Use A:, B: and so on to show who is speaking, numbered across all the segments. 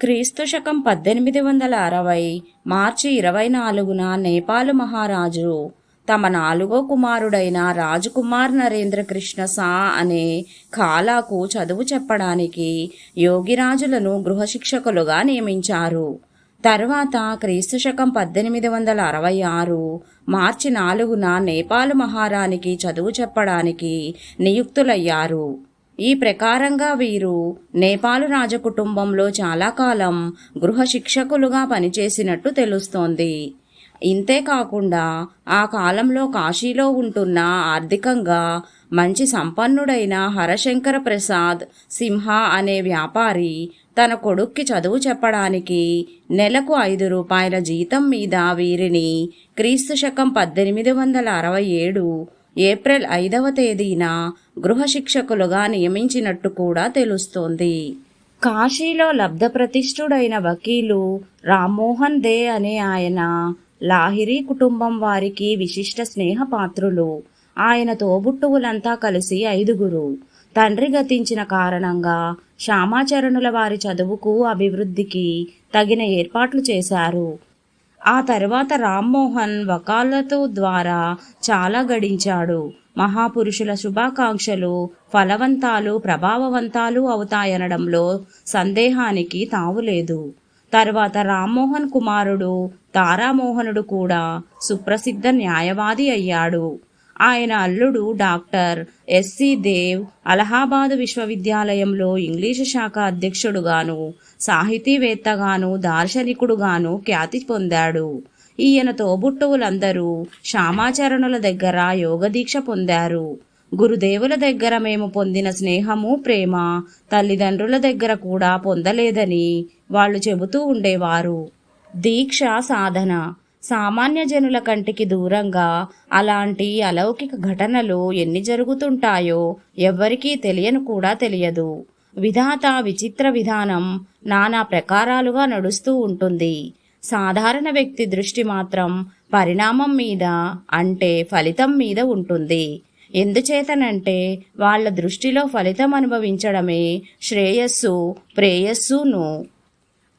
A: క్రీస్తు శకం పద్దెనిమిది వందల అరవై మార్చి ఇరవై నాలుగున నేపాల్ మహారాజు తమ నాలుగో కుమారుడైన రాజకుమార్ నరేంద్ర కృష్ణ సా అనే ఖాలాకు చదువు చెప్పడానికి యోగిరాజులను గృహశిక్షకులుగా నియమించారు. తర్వాత క్రీస్తు శకం పద్దెనిమిది వందల అరవై ఆరు మార్చి నాలుగున నేపాల్ మహారానికి చదువు చెప్పడానికి నియుక్తులయ్యారు. ఈ ప్రకారంగా వీరు నేపాలు రాజకుటుంబంలో చాలా కాలం గృహ శిక్షకులుగా పనిచేసినట్టు తెలుస్తోంది. ఇంతే కాకుండా ఆ కాలంలో కాశీలో ఉంటున్న ఆర్థికంగా మంచి సంపన్నుడైన హరశంకర ప్రసాద్ సింహ అనే వ్యాపారి తన కొడుక్కి చదువు చెప్పడానికి నెలకు ఐదు రూపాయల జీతం మీద వీరిని క్రీస్తు శకం పద్దెనిమిది వందల అరవై ఏడు ఏప్రిల్ ఐదవ తేదీన గృహ శిక్షకులుగా నియమించినట్టు కూడా తెలుస్తోంది. కాశీలో లబ్ధప్రతిష్ఠుడైన వకీలు రామ్మోహన్ దే అనే ఆయన లాహిరీ కుటుంబం వారికి విశిష్ట స్నేహపాత్రులు. ఆయన తోబుట్టువులంతా కలిసి ఐదుగురు. తండ్రి గతించిన కారణంగా శ్యామాచరణుల వారి చదువుకు అభివృద్ధికి తగిన ఏర్పాట్లు చేశారు. ఆ తర్వాత రామ్మోహన్ వకాలతో ద్వారా చాలా గడించాడు. మహాపురుషుల శుభాకాంక్షలు ఫలవంతాలు ప్రభావవంతాలు అవుతాయనడంలో సందేహానికి తావులేదు తర్వాత రామ్మోహన్ కుమారుడు తారామోహనుడు కూడా సుప్రసిద్ధ న్యాయవాది అయ్యాడు. ఆయన అల్లుడు డాక్టర్ ఎస్సి దేవ్ అలహాబాద్ విశ్వవిద్యాలయంలో ఇంగ్లీషు శాఖ అధ్యక్షుడుగాను సాహితీవేత్తగాను దార్శనికుడుగాను ఖ్యాతి పొందాడు. ఈయన తోబుట్టువులందరూ శ్యామాచరణుల దగ్గర యోగదీక్ష పొందారు. గురుదేవుల దగ్గర మేము పొందిన స్నేహము ప్రేమ తల్లిదండ్రుల దగ్గర కూడా పొందలేదని వాళ్ళు చెబుతూ ఉండేవారు. దీక్ష సాధన సామాన్య జనుల కంటికి దూరంగా అలాంటి అలౌకిక ఘటనలు ఎన్ని జరుగుతుంటాయో ఎవ్వరికీ తెలియను కూడా తెలియదు. విధాత విచిత్ర విధానం నానా ప్రకారాలుగా నడుస్తూ ఉంటుంది. సాధారణ వ్యక్తి దృష్టి మాత్రం పరిణామం మీద అంటే ఫలితం మీద ఉంటుంది. ఎందుచేతనంటే వాళ్ళ దృష్టిలో ఫలితం అనుభవించడమే శ్రేయస్సు ప్రేయస్సును.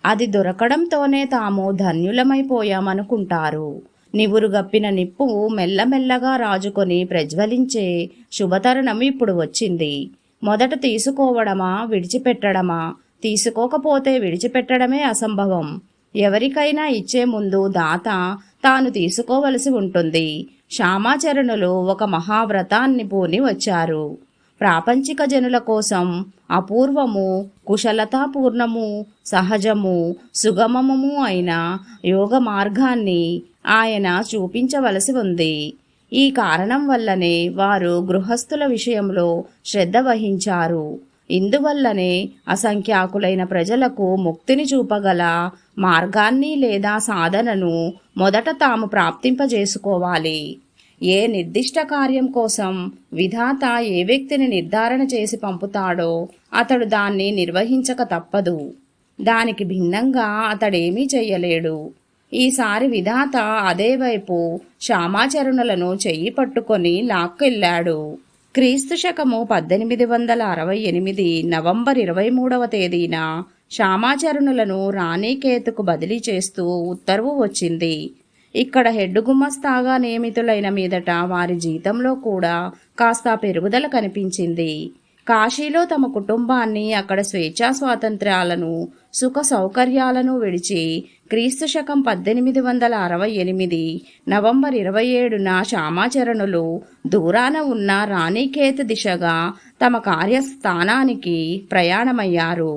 A: అది దొరకడంతోనే తాము ధన్యులమైపోయామనుకుంటారు. నివురుగప్పిన నిప్పు మెల్లమెల్లగా రాజుకొని ప్రజ్వలించే శుభతరుణం ఇప్పుడు వచ్చింది. మొదట తీసుకోవడమా విడిచిపెట్టడమా? తీసుకోకపోతే విడిచిపెట్టడమే అసంభవం. ఎవరికైనా ఇచ్చే ముందు దాత తాను తీసుకోవలసి ఉంటుంది. శ్యామాచరణులు ఒక మహావ్రతాన్ని పూని వచ్చారు. ప్రాపంచిక జనుల కోసం అపూర్వము కుశలతాపూర్ణము సహజము సుగమము అయిన యోగ మార్గాన్ని ఆయన చూపించవలసి ఉంది. ఈ కారణం వల్లనే వారు గృహస్థుల విషయంలో శ్రద్ధ వహించారు. ఇందువల్లనే అసంఖ్యాకులైన ప్రజలకు ముక్తిని చూపగల మార్గాన్ని లేదా సాధనను మొదట తాము ప్రాప్తింపజేసుకోవాలి. ఏ నిర్దిష్ట కార్యం కోసం విధాత ఏ వ్యక్తిని నిర్ధారణ చేసి పంపుతాడో అతడు దాన్ని నిర్వహించక తప్పదు. దానికి భిన్నంగా అతడేమీ చెయ్యలేడు. ఈసారి విధాత అదే వైపు శ్యామాచరణులను చెయ్యి పట్టుకొని లాక్కెళ్ళాడు. క్రీస్తు శకము పద్దెనిమిది వందల అరవై ఎనిమిది నవంబర్ ఇరవై మూడవ తేదీన శ్యామాచరణులను రాణికేతుకు బదిలీ చేస్తూ ఉత్తర్వు వచ్చింది. ఇక్కడ హెడ్ గుమస్తాగా నియమితులైన మీదట వారి జీతంలో కూడా కాస్త పెరుగుదల కనిపించింది. కాశీలో తమ కుటుంబాన్ని అక్కడ స్వేచ్ఛా స్వాతంత్ర్యాలను సుఖ సౌకర్యాలను విడిచి క్రీస్తు శకం పద్దెనిమిది వందల అరవై ఎనిమిది నవంబర్ ఇరవై ఏడున శ్యామాచరణులు దూరాన ఉన్న రాణికేత్ దిశగా తమ కార్యస్థానానికి ప్రయాణమయ్యారు.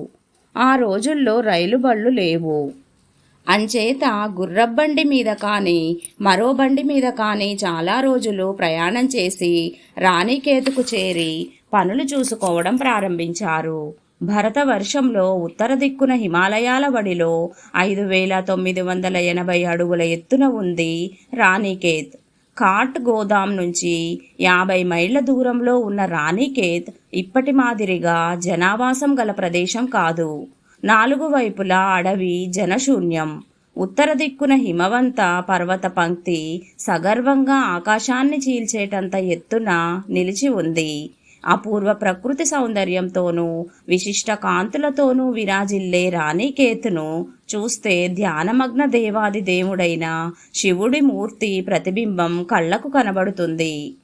A: ఆ రోజుల్లో రైలు బళ్ళు లేవు. అంచేత గుర్రబండి మీద కానీ మరో బండి మీద కానీ చాలా రోజులు ప్రయాణం చేసి రాణికేతుకు చేరి పనులు చూసుకోవడం ప్రారంభించారు. భరత వర్షంలో ఉత్తర దిక్కున హిమాలయాల వడిలో ఐదు వేల తొమ్మిది వందల ఎనభై అడుగుల ఎత్తున ఉంది రాణికేత్. కాట్ గోదాం నుంచి యాభై మైళ్ళ దూరంలో ఉన్న రాణికేత్ ఇప్పటి మాదిరిగా జనావాసం గల ప్రదేశం కాదు. నాలుగు వైపులా అడవి జనశూన్యం. ఉత్తర దిక్కున హిమవంత పర్వత పంక్తి సగర్వంగా ఆకాశాన్ని చీల్చేటంత ఎత్తున నిలిచి ఉంది. అపూర్వ ప్రకృతి సౌందర్యంతోనూ విశిష్ట కాంతులతోనూ విరాజిల్లే రాణికేతును చూస్తే ధ్యానమగ్న దేవాది దేవుడైన శివుడి మూర్తి ప్రతిబింబం కళ్ళకు కనబడుతుంది.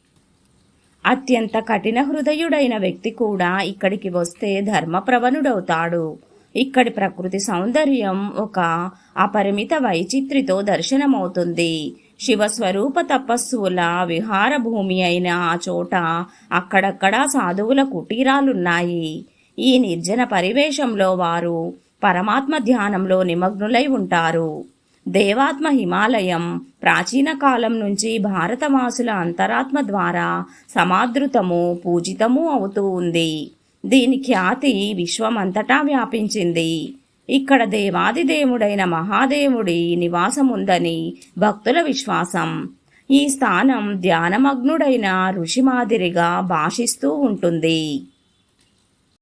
A: అత్యంత కఠిన హృదయుడైన వ్యక్తి కూడా ఇక్కడికి వస్తే ధర్మప్రవణుడవుతాడు. ఇక్కడి ప్రకృతి సౌందర్యం ఒక అపరిమిత వైచిత్రితో దర్శనమవుతుంది. శివస్వరూప తపస్సుల విహార భూమి అయిన ఆ చోట అక్కడక్కడా సాధువుల కుటీరాలున్నాయి. ఈ నిర్జన పరివేశంలో వారు పరమాత్మ ధ్యానంలో నిమగ్నులై ఉంటారు. దేవాత్మ హిమాలయం ప్రాచీన కాలం నుంచి భారతవాసుల అంతరాత్మ ద్వారా సమాదృతము పూజితము అవుతూ ఉంది. దీని ఖ్యాతి విశ్వమంతటా వ్యాపించింది. ఇక్కడ దేవాది దేవుడైన మహాదేవుడి నివాసముందని భక్తుల విశ్వాసం. ఈ స్థానం ధ్యానమగ్నుడైన ఋషి మాదిరిగా భాషిస్తూ ఉంటుంది.